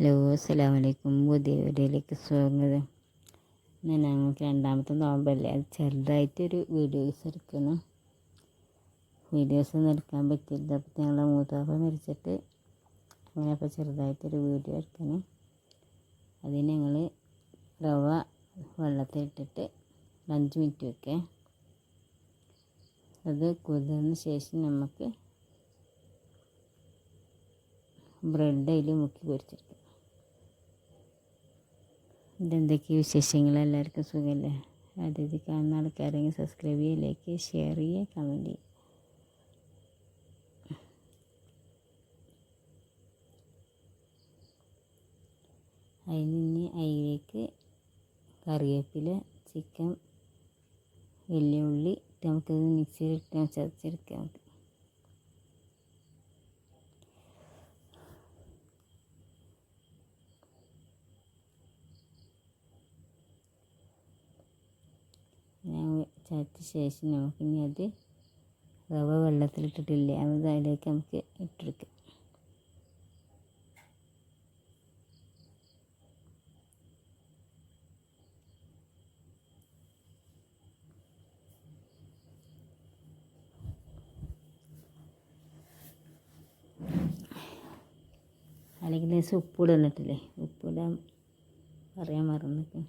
Hello അസ്സാം വലൈക്കും പുതിയ വീഡിയോയിലേക്ക് സ്വാഗതം. ഞാൻ ഞങ്ങൾക്ക് രണ്ടാമത്തെ നോമ്പല്ലേ? ചെറുതായിട്ടൊരു വീഡിയോസ് എടുക്കണം വീഡിയോസ് ഒന്നും എടുക്കാൻ പറ്റില്ല അപ്പോൾ ഞങ്ങളെ മൂത്താപ്പ മരിച്ചിട്ട് അങ്ങനെ അപ്പോൾ ചെറുതായിട്ടൊരു വീഡിയോ എടുക്കണം അതിന് ഞങ്ങൾ റവ വെള്ളത്തിൽ ഇട്ടിട്ട് അഞ്ച് മിനിറ്റ് വെക്കേ. അത് കുതിർന്ന ശേഷം നമുക്ക് ബ്രെഡ് അതിൽ മുക്കി പൊരിച്ചെടുക്കും. ഇതെന്തൊക്കെ വിശേഷങ്ങൾ? എല്ലാവർക്കും സുഖമല്ലേ ആദ്യത്തെ കാണുന്ന ആൾക്കാരെങ്കിൽ സബ്സ്ക്രൈബ് ചെയ്യുക ലൈക്ക് ഷെയർ ചെയ്യുക കമന്റ് ചെയ്യുക. അതിന് നിന്ന് അതിലേക്ക് കറിവേപ്പില ചിക്കൻ വലിയ ഉള്ളി നമുക്കത് മിക്സിയിൽ മിക്സിയിലിട്ട് ചതച്ചെടുക്കാം. ചതച്ച ശേഷം നമുക്കിനി അത് റവ വെള്ളത്തിലിട്ടിട്ടില്ലേ അത് അതിലേക്ക് നമുക്ക് ഇട്ടെടുക്കാം. അല്ലെങ്കിൽ ഉപ്പ് ഇടുന്നിട്ടില്ലേ? തന്നിട്ടില്ലേ ഉപ്പിടാൻ പറയാൻ മറന്നിട്ട്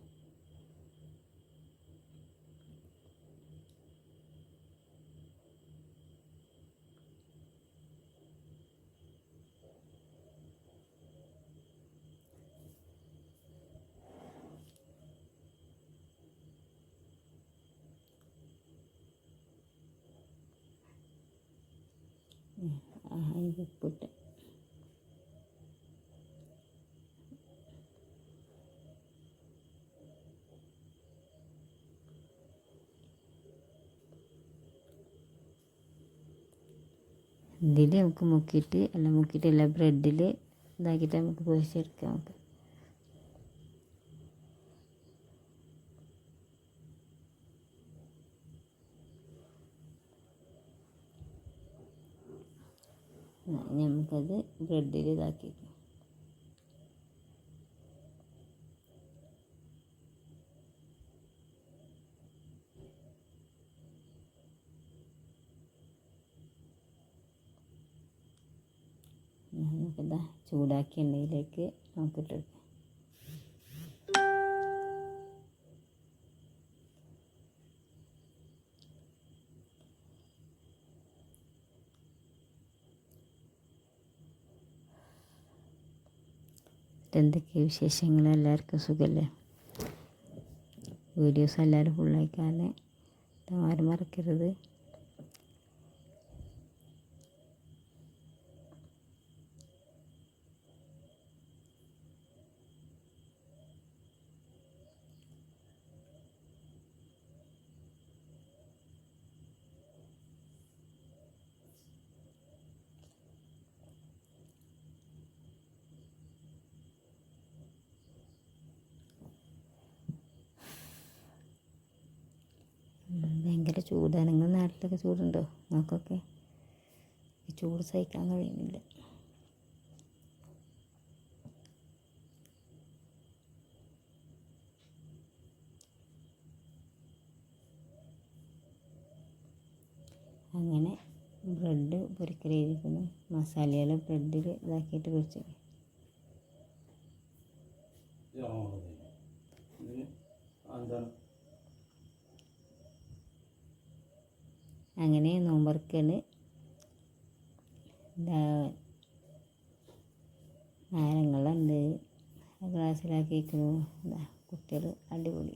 അതിന് ഉപ്പിട്ട്. ഇതിൽ നമുക്ക് മുക്കിയിട്ട് അല്ല മുക്കിയിട്ട് അല്ല ബ്രെഡിൽ ഇതാക്കിയിട്ട് നമുക്ക് പൊരിച്ചെടുക്കാം നമുക്ക്. നമുക്കത് ബ്രെഡിൽ ഇതാക്കി നമുക്കിതാ ചൂടാക്കിയ എണ്ണയിലേക്ക് നമുക്കിട്ട് എന്തൊക്കെ വിശേഷങ്ങൾ? എല്ലാവർക്കും സുഖമല്ലേ വീഡിയോസ് എല്ലാവരും ഫുള്ളായിക്കാൻ ആരും മറക്കരുത്. ചൂടാണ് നിങ്ങളുടെ നാട്ടിലൊക്കെ ചൂടുണ്ടോ? നമുക്കൊക്കെ ചൂട് സഹിക്കാൻ കഴിയുന്നില്ല. അങ്ങനെ ബ്രെഡ് പൊരിക്കലിരിക്കുന്നു മസാലകൾ ബ്രെഡിൽ ഇതാക്കിയിട്ട് പൊരിച്ചു അങ്ങനെ നോമ്പറക്കാണ്. നാരങ്ങളുണ്ട്. ഗ്ലാസ്സിലാക്കി വയ്ക്കുന്നു കുട്ടികൾ അടിപൊളി.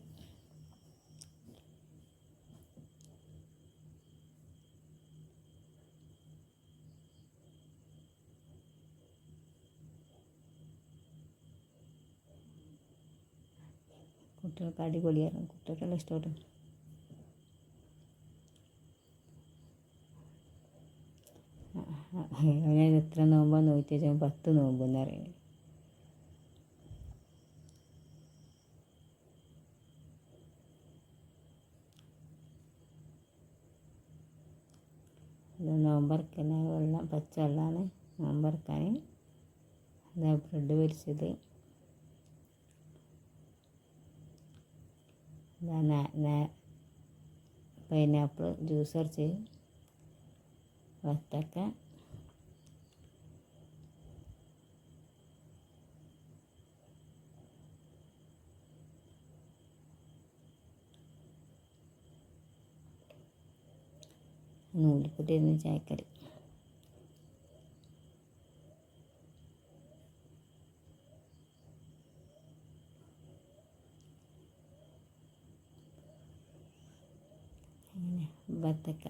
കുട്ടികൾക്ക് അടിപൊളിയായിരുന്നു. കുട്ടികൾക്കെല്ലാം ഇഷ്ടപ്പെട്ടു. അവന് എത്ര നോമ്പാ നോക്കി വെച്ചാൽ പത്ത് നോമ്പെന്ന് പറയുന്നത് ഇത് നോമ്പറക്കുന്ന വെള്ളം പച്ച വെള്ളമാണ് നോമ്പറക്കാൻ. ഇതാ ബ്രെഡ് പൊരിച്ചത്. പൈനാപ്പിൾ ജ്യൂസ് അടിച്ച് വത്തക്ക. നൂലിപ്പുട്ടിരുന്ന് ചായക്കറി. അങ്ങനെ ബത്തക്ക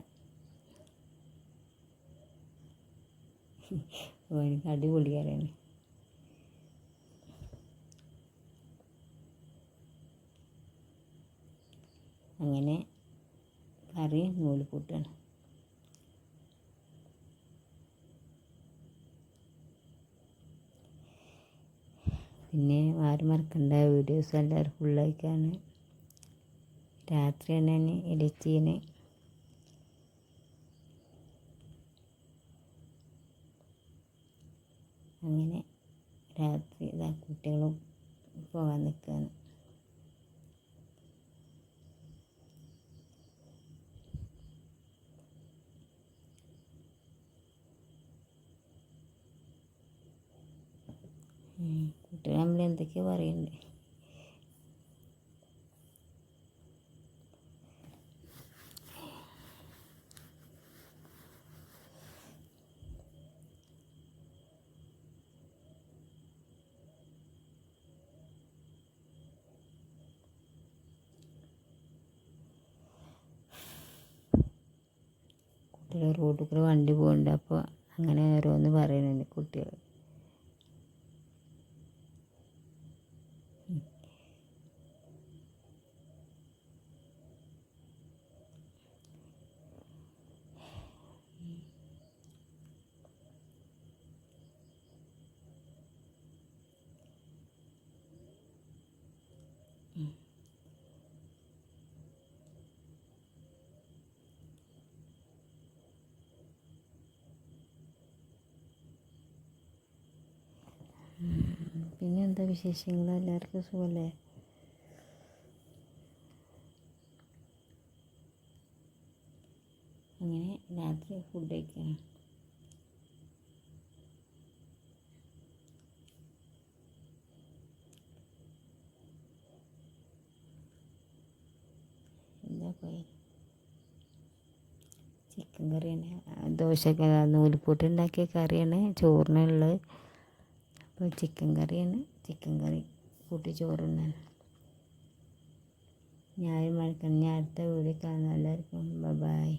കറിയാണ് അങ്ങനെ കറി നൂലിപ്പൂട്ടാണ് പിന്നെ ആരും മറക്കണ്ട. വീഡിയോസ് എല്ലാവരും ഫുള്ളായിക്കാണ് രാത്രിയാണ് ഞാൻ എഡിറ്റ് ചെയ്യുന്നത് അങ്ങനെ രാത്രി ഇതാ കുട്ടികളും പോകാൻ നിൽക്കുകയാണ് കുട്ടികൾ നമ്മൾ എന്തൊക്കെയാ പറയുന്നത് റോഡിൽ കൂടെ വണ്ടി പോകുന്നുണ്ട് അപ്പോൾ അങ്ങനെ ഓരോന്ന് പറയുന്നുണ്ട് കുട്ടികൾ. പിന്നെ എന്താ വിശേഷങ്ങൾ എല്ലാവർക്കും സുഖമല്ലേ അങ്ങനെ രാത്രി ഫുഡ് കഴിക്കണം എന്താ ചിക്കൻ കറിയാണ്. ദോശ നൂൽപൂട്ട് ഉണ്ടാക്കിയ കറിയാണ്. ചോറിനുള്ളത്. അപ്പോൾ ചിക്കൻ കറിയാണ്. ചിക്കൻ കറി കൂട്ടി ചോറുണ്ണാൻ ഞാൻ മഴക്കണം ഞാൻ അടുത്ത വീഡിയോ കാണാം എല്ലാവർക്കും ബൈ